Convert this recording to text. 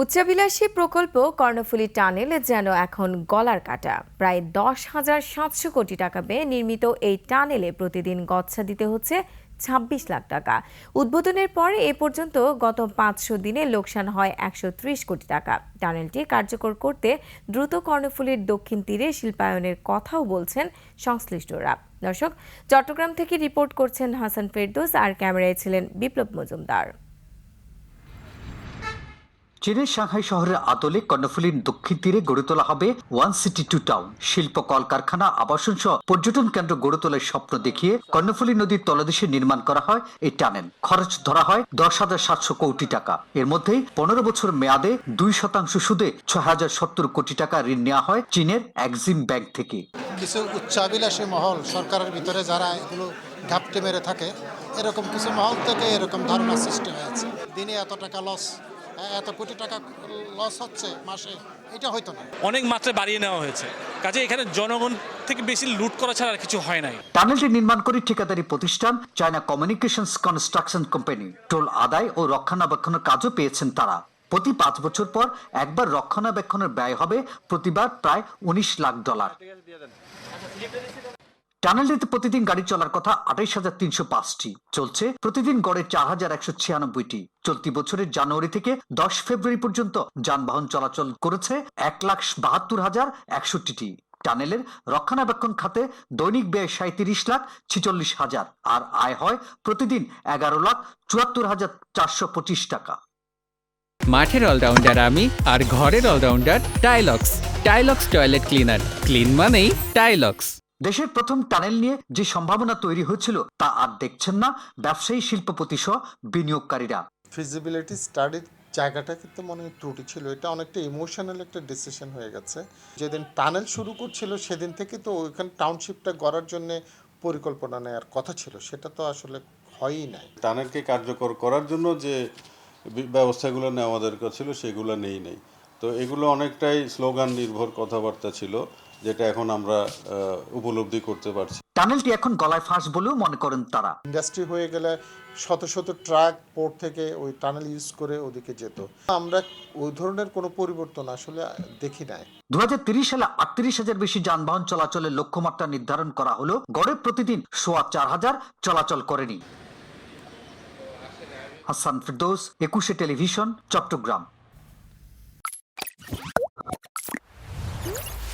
উচ্চাবিলাসী প্রকল্প কর্ণফুলী টানেল যেন এখন গলার কাটা। প্রায় দশ হাজার সাতশো কোটি টাকা ব্যয়ে নির্মিত এই টানেলে প্রতিদিন গচ্ছা দিতে হচ্ছে ছাব্বিশ লাখ টাকা। উদ্বোধনের পরে এ পর্যন্ত গত পাঁচশো দিনে লোকসান হয় একশো ত্রিশ কোটি টাকা। টানেলটি কার্যকর করতে দ্রুত কর্ণফুলীর দক্ষিণ তীরে শিল্পায়নের কথাও বলছেন সংশ্লিষ্টরা। দর্শক, চট্টগ্রাম থেকে রিপোর্ট করছেন হাসান ফেরদৌস আর ক্যামেরায় ছিলেন বিপ্লব মজুমদার। চীনের সাংহাই শহরের আদলে কর্ণফুলীর দক্ষিণ তীরে গড়ে তোলা হবে ওয়ান সিটি টু টাউন। শিল্প, কলকারখানা, আবাসন সহ পর্যটন কেন্দ্র গড়ে তোলার স্বপ্ন দেখিয়ে কর্ণফুলী নদীর তলদেশে নির্মাণ করা হয়। এই টানেল। খরচ ধরা হয় দশ হাজার সাতশো কোটি টাকা। এর মধ্যেই পনেরো বছর মেয়াদে দুই শতাংশ সুদে ছয় হাজার সত্তর কোটি টাকা ঋণ নেওয়া হয় চীনের এক্সিম ব্যাংক থেকে। কিছু উচ্চাবিলাসী মহল সরকারের ভিতরে যারা এগুলো ঘাপটে মেরে থাকে, এরকম কিছু মহল থেকে এরকম ধারণা সৃষ্টি হয়েছে। দিনে এত টাকা লস এত কোটি টাকা লস হচ্ছে মাসে এটা হয়তো না। অনেক মাত্রায় বাড়িয়ে নেওয়া হয়েছে। কাজে এখানে জনগণ থেকে বেশি লুট করা ছাড়া আর কিছু হয় নাই। টানেলটি নির্মাণ করে ঠিকাদারি প্রতিষ্ঠান China communications construction company. Toll আদায় ও রক্ষণাবেক্ষণের কাজও পেয়েছেন তারা। প্রতি পাঁচ বছর পর একবার রক্ষণাবেক্ষণের ব্যয় হবে প্রতিবার প্রায় উনিশ লাখ ডলার। টানেলটিতে প্রতিদিন গাড়ি চলার কথা আঠাইশ হাজার তিনশো পাঁচটি। চলছে প্রতিদিন গড়ে চার হাজার একশো ছিয়ানব্বইটি। চলতি বছরের জানুয়ারি থেকে দশ ফেব্রুয়ারি পর্যন্ত যানবাহন চলাচল করেছে এক লাখ বাহাত্তর হাজার একষট্টিটি টানেলের রক্ষণাবেক্ষণ খাতে দৈনিক ব্যয় সাঁত্রিশ লাখ ছিচল্লিশ হাজার আর আয় হয় প্রতিদিন এগারো লাখ চুয়াত্তর হাজার চারশো পঁচিশ টাকা। মাঠের অলরাউন্ডার আমি আর ঘরের allrounder Tylox. Tylox toilet cleaner. Clean মানেই টাইলক্স। দেশের প্রথম টানেল নিয়ে যে সম্ভাবনা তৈরি হয়েছিল তা আর দেখছেন না ব্যবসায়ী শিল্পপতি সহ বিনিয়োগকারীরা। ফিজিবিলিটি স্টাডির জায়গাটা কিন্তু মনে হয় ত্রুটি ছিল। এটা অনেকটা ইমোশনাল একটা ডিসিশন হয়ে গেছে। যেদিন টানেল শুরু করছিল সেদিন থেকে তো ওইখানে টাউনশিপটা গড়ার জন্য পরিকল্পনা নেওয়ার কথা ছিল। সেটা তো আসলে হয়ই নাই। টানেলকে কার্যকর করার জন্য যে ব্যবস্থাগুলো নেওয়া দরকার ছিল সেগুলো নেই নেই। তো এগুলো অনেকটাই স্লোগান নির্ভর কথাবার্তা ছিল। যেটা এখন আমরা আহ, উপলব্ধি করতে পারছি। টানেলটি এখন গলায় ফাঁস বলেও মনে করেন তারা। ইন্ডাস্ট্রি হয়ে গেলে শত শত ট্রাক পোর্ট থেকে ওই টানেল ইউজ করে ওদিকে যেত। আমরা ওই ধরনের কোনো পরিবর্তন আসলে দেখি নাই। দু সালে আটত্রিশ হাজার বেশি যানবাহন চলাচলের লক্ষ্যমাত্রা নির্ধারণ করা হলো গড়ে প্রতিদিন সোয়া চার হাজার চলাচল করেনি। হাসান ফিরদৌস একুশে টেলিভিশন চট্টগ্রাম।